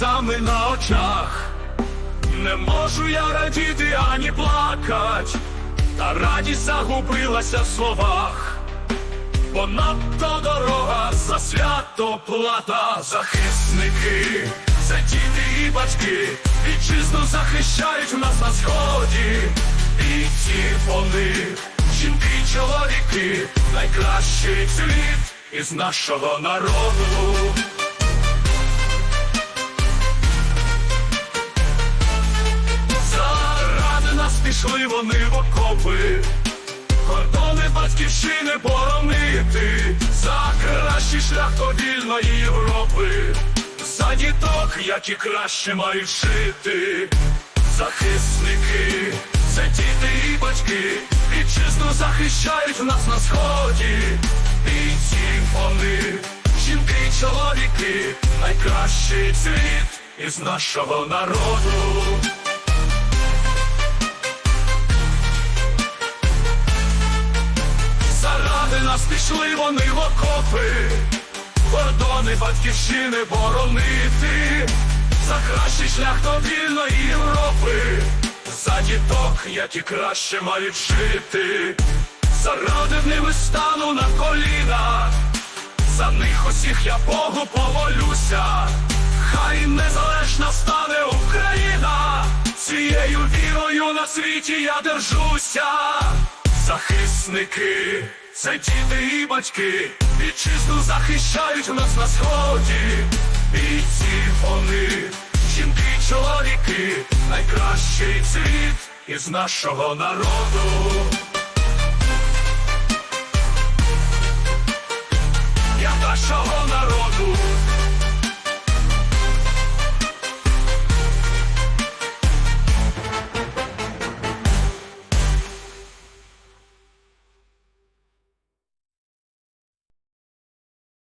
на очах. Не можу я радіти ані плакать, та радість загубилася в словах. Бо надто дорога за свято плата, захисники, це діти і батьки, вітчизну захищають нас на сході, і ті вони, жінки, чоловіки, найкращий цвіт із нашого народу. Пішли вони в окопи, кордони батьківщини боронити, за кращий шлях до вільної Європи, за діток, які краще мають жити, захисники, це діти і батьки, вітчизну захищають нас на сході, і ці вони, жінки й чоловіки, найкращий цвіт із нашого народу. Нас пішли вони в окопи, кордони батьківщини боронити, за кращий шлях до вільної Європи, за діток, які краще мають жити, заради ними стану на коліна, за них усіх я Богу помолюся, хай незалежна стане Україна, цією вірою на світі я держуся. Захисники, це діти і батьки, вітчизну захищають у нас на сході. бійці вони, жінки, чоловіки, найкращий цвіт із нашого народу.